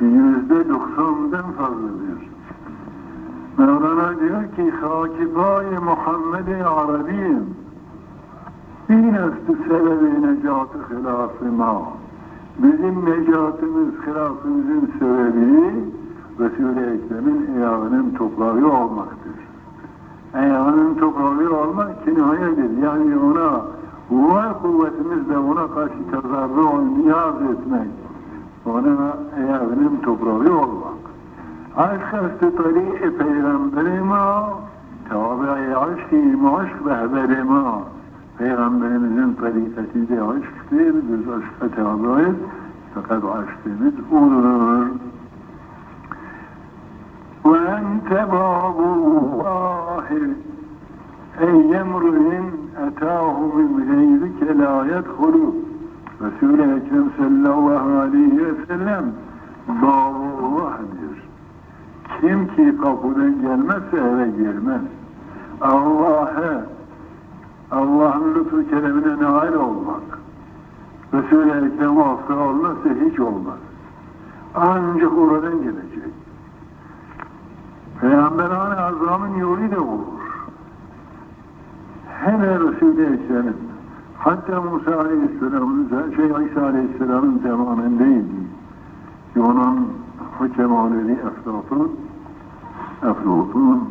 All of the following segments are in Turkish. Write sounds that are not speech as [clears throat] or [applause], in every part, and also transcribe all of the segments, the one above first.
yüzde doksandan fazladır. Mevlana diyor ki Hakibay Muhammed-i Arabiyim Din astı sebebi necatı hilafı ma Bizim necatımız, hilafımızın sebebi Resul-i Ekrem'in ayağının toprağı olmaktır. Ayağının toprağı olmak kinayedir. Yani ona var kuvvetimizle ona karşı tezarru niyaz etmek. Ona evinin toprağı olmak. Aşk astı tarihi peygamberime tabi aşk ilmi aşk rehberime Peygamberimizin tarikatı de aşktır. Biz aşka tabiiz. Fakat aşkımız olur. Ve ente babullahi Ey emrü'in etâhu min geyrike la yedhulû Resul-i Ekrem sallallahu aleyhi ve sellem Allah'dır. Kim ki kapıdan gelmezse eve girmez. Allah'a Allah'ın lütfu keremine nail olmak. Resul-i Ekrem vasıta olmazsa hiç olmaz. Ancak oradan gelecek. Peygamber-i Azam'ın yolu da olur. Hele Resul-i Ekrem'in hatta Musa Aleyhisselam'ın şey İsa Aleyhisselam'ın zamanındaydı. Onun hükemaleri Eflatun Eflatun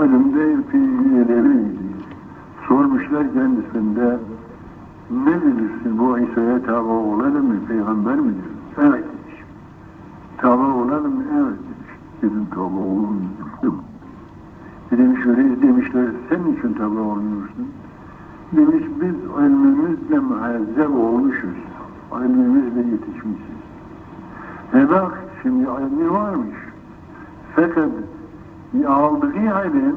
ölümde fiilleriydi. Sormuşlar kendisinde ne bilirsin bu İsa'ya tabi olalım mı? Peygamber mi diyor? Evet demiş. Tabi olalım mı? Evet demiş. Dedim tabi olalım Demiş öyle demişler sen için tabi olmuyorsun? Demiş biz ilmimizle mühezzeb olmuşuz. ilmimizle yetişmişiz. E bak şimdi ilmi varmış. Fakat aldığı ilim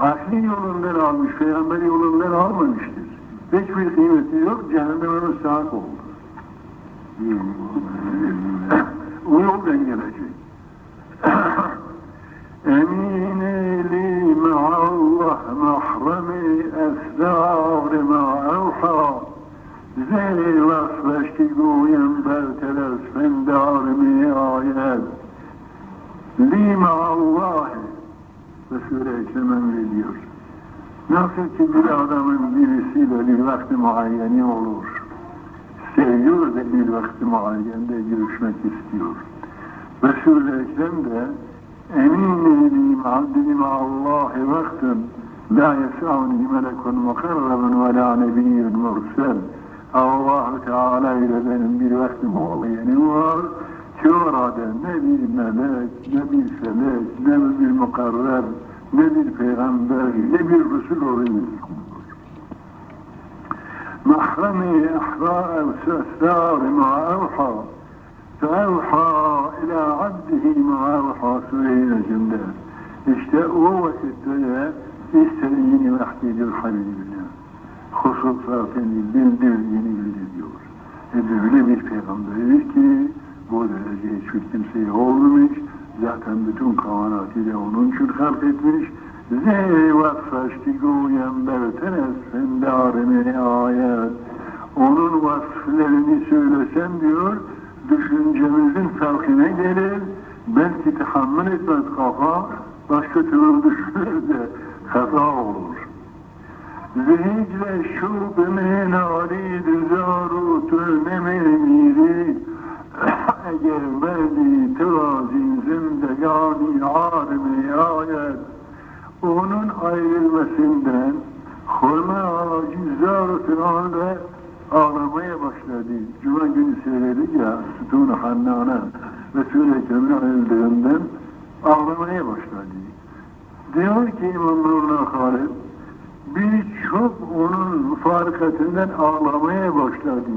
akli yolundan almış, peygamber yolundan almamıştır. Hiçbir kıymeti yok, cehenneme müstahak oldu. o yoldan gelecek. [coughs] Emini ma'allah mahremi esrar ma'alha Zeyl asbeşki goyen berteles fendarmi ayet Li ma'allahi Resul-i Ekrem emrediyor. Nasıl ki bir adamın birisiyle bir vakti muayyeni olur. Seviyor da bir vakti muayyende görüşmek istiyor. Resul-i Ekrem de emin abdini Allahi vaktin la yesavni melekun mukarrabun ve la nebiyyun mursel Allah-u Teala ile benim bir vaktim muayyeni var ki orada ne bir melek, ne bir felek, ne bir mukarrer, ne bir peygamber, ne bir Resul oluyor. Mahremi ihra esrar ma evha فأوحى إلى عبده ما أوحى سورة cümle. İşte o vakitte istediğini vahyediyor Habibine. Hususatını bildirdiğini bildiriyor. E böyle bir peygamberiz ki bu derece hiçbir kimseye olmamış. Zaten bütün kainatıyla onun için halk etmiş. Zey vasfaşti goyen bertenes fendarine ayet. Onun vasflarını söylesen diyor, düşüncemizin farkına gelir. Belki tahammül etmez kafa, başka türlü düşünür de hata olur. Zehicre şub min ali düzaru tülnemiri [coughs] eğer verdi tevazin zindegani alemi ayet onun ayrılmasından hurma ağacı zar-ı ağlamaya başladı. Cuma günü söyledik ya sütun-u hannana Resul-i Ekrem'in ayrıldığından ağlamaya başladı. Diyor ki İmam Nurullah Halid birçok onun müfarikatinden ağlamaya başladı.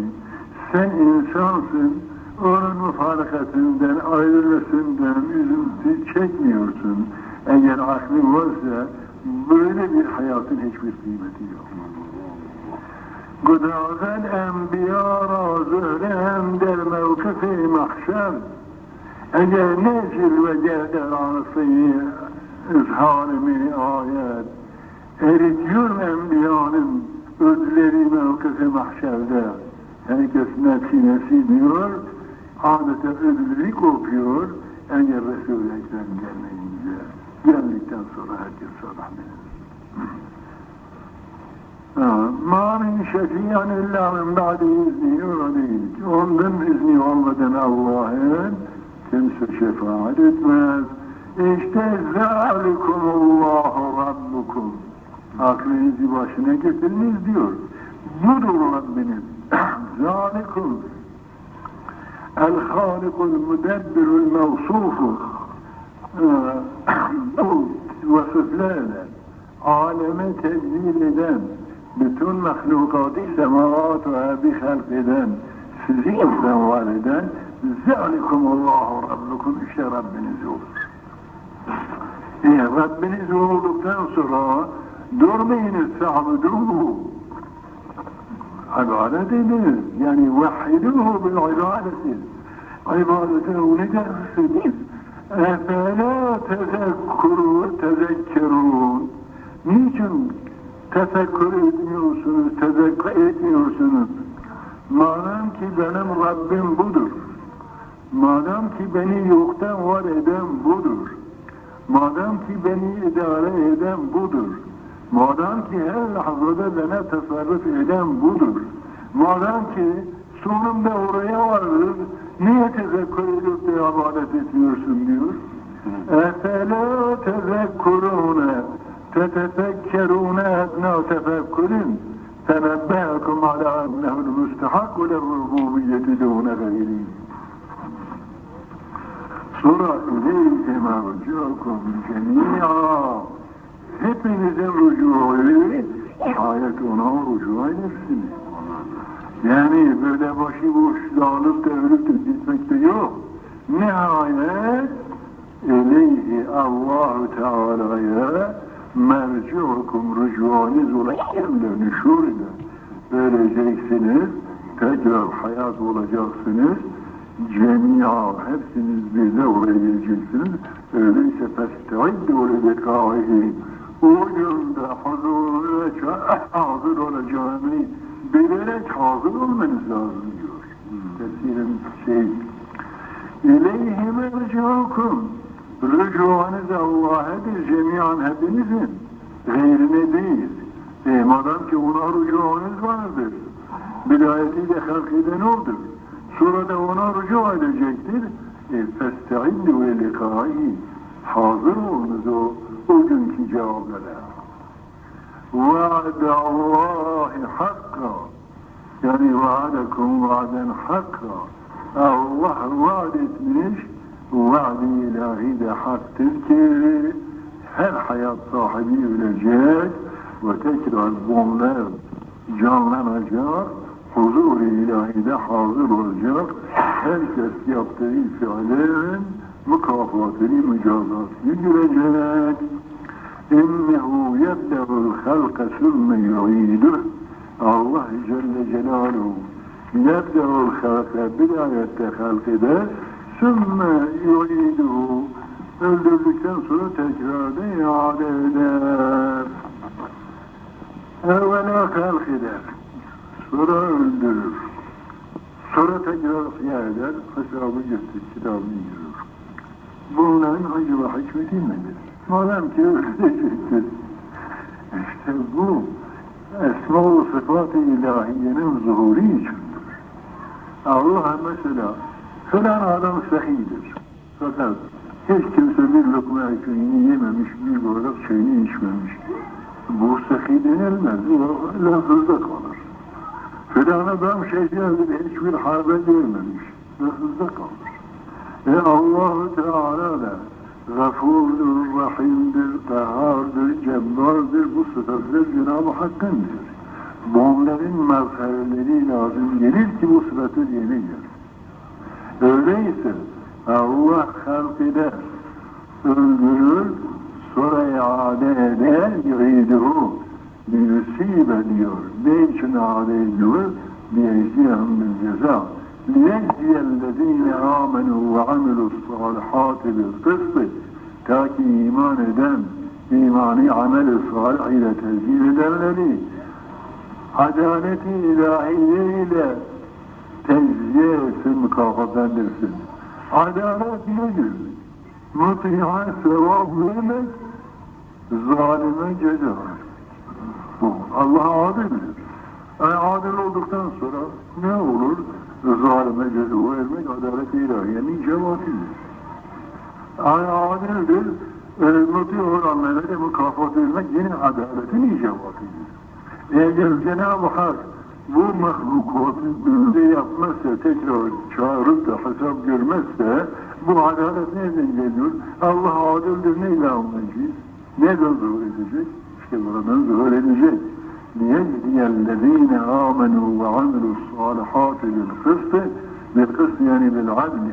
Sen insansın, onun müfarikatinden, ayrılmasından üzüntü çekmiyorsun. Eğer aklın varsa böyle bir hayatın hiçbir kıymeti yok. Gıdazen enbiya razırem der mevkifi mahşer Eğer nezil ve geder anısı izharimi ayet eritiyor enbiyanın ödleri mevkifi mahşerde herkes nefsi nefsi diyor adeta öbürleri kopuyor eğer Resul-i Ekrem gelmeyince. Geldikten sonra herkes rahmet Ma min şefiyan illa min ba'di izni değil. Ondan izni olmadan Allah'ın kimse şefaat etmez. İşte zâlikumullahu rabbukum. Aklınızı başına getiriniz diyor. Budur Rabbiniz. [clears throat] Zâlikum. El-Halikul Müdebbirul Mevsufu. [clears throat] Bu vasıflarla aleme tedbir eden, bütün mahlukatı semavat ve ardı halk eden, sizi insan var eden, zalikumullahu rabbukum işte Rabbiniz olur. Eğer Rabbiniz olduktan sonra durmayınız sa'buduhu. İbadet ediniz. Yani vahhiduhu bil ibadeti. İbadete o ne dersiniz? Efela tezekkuru tezekkerun. Niçin tefekkür etmiyorsunuz, tezekkür etmiyorsunuz? Madem ki benim Rabbim budur. Madem ki beni yoktan var eden budur. Madem ki beni idare eden budur. Madem ki her lahzada bana tasarruf eden budur. Madem ki sonunda oraya varır, niye tezekkür edip de ibadet etmiyorsun diyor. Efela tezekkurune tetefekkerune edna tefekkurin tenebbehakum ala ennehu'l müstehak ve rububiyyeti dûne gayri. Sonra ileyhi merci'ukum cemî'a hepinizin rücuğu ayet ona rücu edersiniz. Yani böyle başıboş dağılıp da ölüp de gitmek de yok. Nihayet ileyhi Allahu Teala'ya merciukum rücuğunuz olayım dönüşür de öleceksiniz, tekrar hayat olacaksınız, cemia hepsiniz birle oraya geleceksiniz. Öyleyse oraya kâhihi. O günde hazır, hazır olacağını bilerek hazır olmanız lazım diyor. Tefsirin şey. İleyhi merciukum. Rücuğunuz Allah'adır cemiyan hepinizin. Gayrine değil. E, madem ki ona rücuğunuz vardır. Bidayetiyle halk eden odur. Sonra ona rücu edecektir. Ve likâhi. Hazır olunuz o, o günkü cevaplara. Vaade Allahi hakka. Yani vaadakum vaaden hakka. Allah vaad etmiş, vaad-i ilahi de haktır ki her hayat sahibi ölecek ve tekrar bunlar canlanacak, huzur-i ilahide hazır olacak. Herkes yaptığı fiillerin mükafatını, mücazatını görecek. İnnehu yebde'ul halka sümme yu'iduh. Allah Celle Celaluhu yebde'ul halka bir ayette halk eder. Sümme yu'iduhu. Öldürdükten sonra tekrardan iade eder. Evvela halk eder. Sonra öldürür. Sonra tekrar ihya eder. Hesabı götür, kitabını yürür. Bunların acaba hikmeti nedir? Madem ki ölecektir. [laughs] İşte bu Esma-ı Sıfat-ı İlahiye'nin zuhuri içindir. Allah mesela falan adam sahidir. Fakat hiç kimse bir lokma ekmeğini yememiş, bir bardak çayını içmemiş. Bu sahi denilmez. O lafızda kalır. Filan adam şeytandır, hiçbir harbe girmemiş. Lafızda kalır. E Allah-u Teala da gafurdur, rahimdir, kahardır, cebbardır. Bu sıfatlar Cenab-ı Hakk'ındır. Bunların mezhereleri lazım gelir ki bu sıfatı yerine gelir. Öyleyse Allah halk eder, öldürür, sonra iade eder, yuhiduhu, liyusibe diyor. Ne için aleyhü liyeciyem bil ceza. Liyeciyellezine amenu ve amilus salihati bil. Ta ki iman eden, imani amel-i salih ile tezgir edenleri adaleti ilahiye ile tezviye etsin, mükafatlendirsin. Adalet nedir? Mutiha sevap vermek, zalime ceza vermek. Bu Allah adildir. Yani adil olduktan sonra ne olur? Zalime ceza vermek adalet-i ilahiyenin cevabıdır. Yani adildir. E, muti olanlara mükafat vermek yine adaletin icabıdır. Eğer Cenab-ı Hak bu mahlukatı yapmazsa, tekrar çağırıp da hesap görmezse, bu adalet nereden geliyor? Allah adildir, neyle anlayacağız? Nereden zuhur edecek? İşte buradan zuhur edecek. لِيَجْزِيَ الَّذ۪ينَ آمَنُوا وَعَمِلُوا الصَّالِحَاتِ بِالْقِسْطِ بِالْقِسْطِ yani بِالْعَدْلِ.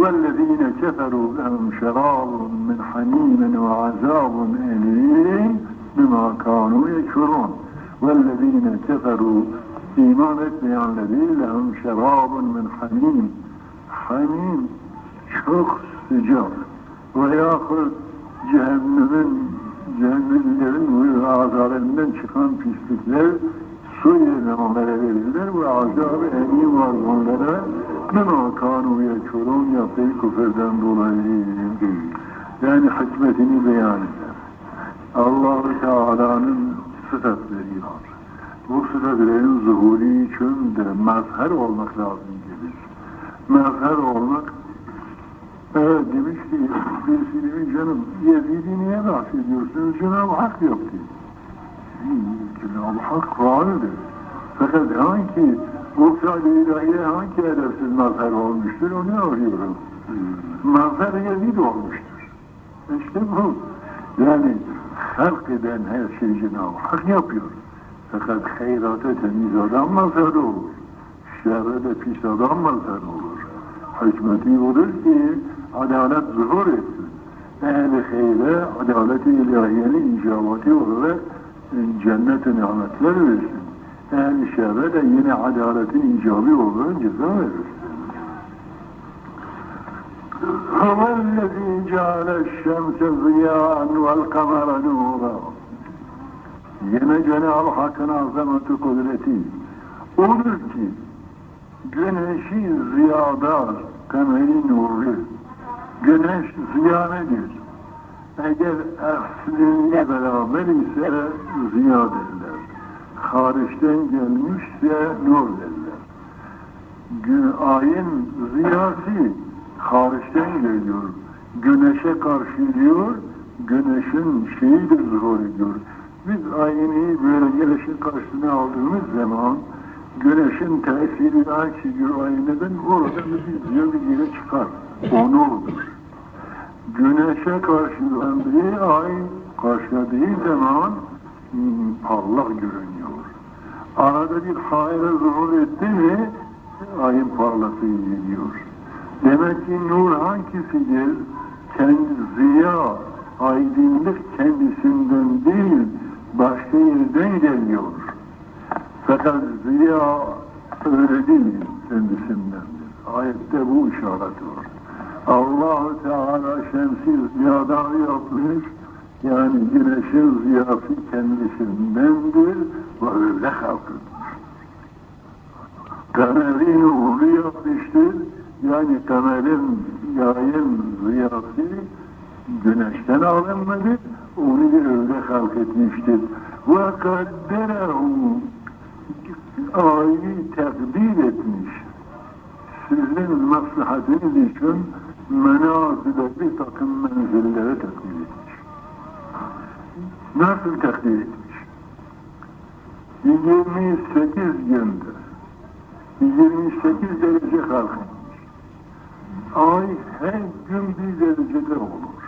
وَالَّذ۪ينَ كَفَرُوا لَهُمْ شَرَابٌ مِنْ حَمِيمٍ وَعَذَابٌ أَلِيمٍ بِمَا كَانُوا يَكْفُرُونَ. وَالَّذ۪ينَ كَفَرُوا iman etmeyenleri lehum şerabun min hamim hamim çok sıcak veyahut cehennemin cehennemlerin ağızlarından çıkan pislikler su yerine onlara verirler. Ve azab-ı elim var onlara. Bima kanu yekfurun yaptığı küfürden dolayı yani hikmetini beyan eder. Allah-u Teala'nın sıfatları var. Bu sıfatların zuhuri için de mazhar olmak lazım gelir. Mazhar olmak evet demiş ki birisi demiş canım Yezid'i niye bahsediyorsunuz? Cenab-ı Hak yok diyor. Cenab-ı Hak vardır. Fakat hangi saat ilahiye hangi edepsiz mazhar olmuştur onu arıyorum. Mazhar Yezid olmuştur. İşte bu. Yani halk eden her şeyi Cenab-ı Hak yapıyor. Fakat hayrata temiz adam mazhar olur. Şerre de pis adam mazhar olur. Hikmeti odur ki adalet zuhur etsin. Ehl-i hayre adalet-i ilahiyenin icabati olarak cennet-i nimetler versin. Ehl-i şerre de yine adaletin icabı olarak ceza verirsin. هو الذي جعل الشمس ضياء والقمر نورا Yine Cenab-ı Hakk'ın azametü kudreti odur ki güneşi ziyada kameri nuru güneş ziya nedir? Eğer aslinle beraber ise ziya derler. Hariçten gelmişse nur derler. Gün, ayın ziyası hariçten geliyor. Güneşe karşılıyor, güneşin şeyi de zuhur ediyor. Biz ayını böyle güneşin karşısına aldığımız zaman güneşin tesiri aksediyor ayneden orada bir diyor bir yere çıkar. O nurdur. Güneşe karşılandığı ay karşıladığı zaman parlak görünüyor. Arada bir hayra zuhur etti mi ayın parlaklığı geliyor. Demek ki nur hangisidir? Kendi ziya, aydınlık kendisinden değil, başka yerden geliyor. Fakat ziya öyle değil kendisindendir. Ayette bu işaret var. Allah Teala şemsi ziyadan yapmış, yani güneşin ziyası kendisindendir ve öyle halkıdır. Kamerin uğru yapmıştır, yani kamerin yayın ziyası güneşten alınmadı, onu bir öyle halk etmiştir. Ve kadderehu ayı takdir etmiş. Sizin maslahatınız için menazile bir takım menzillere takdir etmiş. Nasıl takdir etmiş? 28 günde 28 derece kalkmış. Ay her gün bir derecede olur.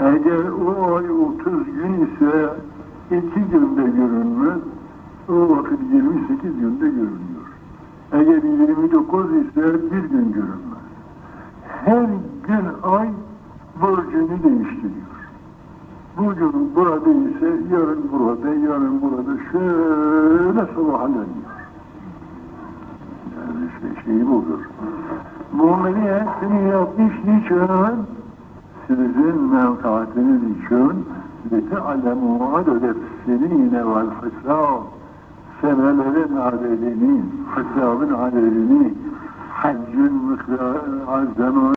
Eğer o ay 30 gün ise iki günde görünmez, o vakit 28 günde görünüyor. Eğer 29 ise bir gün görünmez Her gün ay burcunu değiştiriyor. Bugün burada ise yarın burada, yarın burada şöyle sabahlanıyor. Yani işte şey budur. Bunları hepsini yapmış niçin? Sizin menfaatiniz için لِتَعْلَمُوا عَدَدَ السِّنِينَ وَالْحِسَابِ senelerin adedini, hesabın adedini, haccın miktarı, zamanı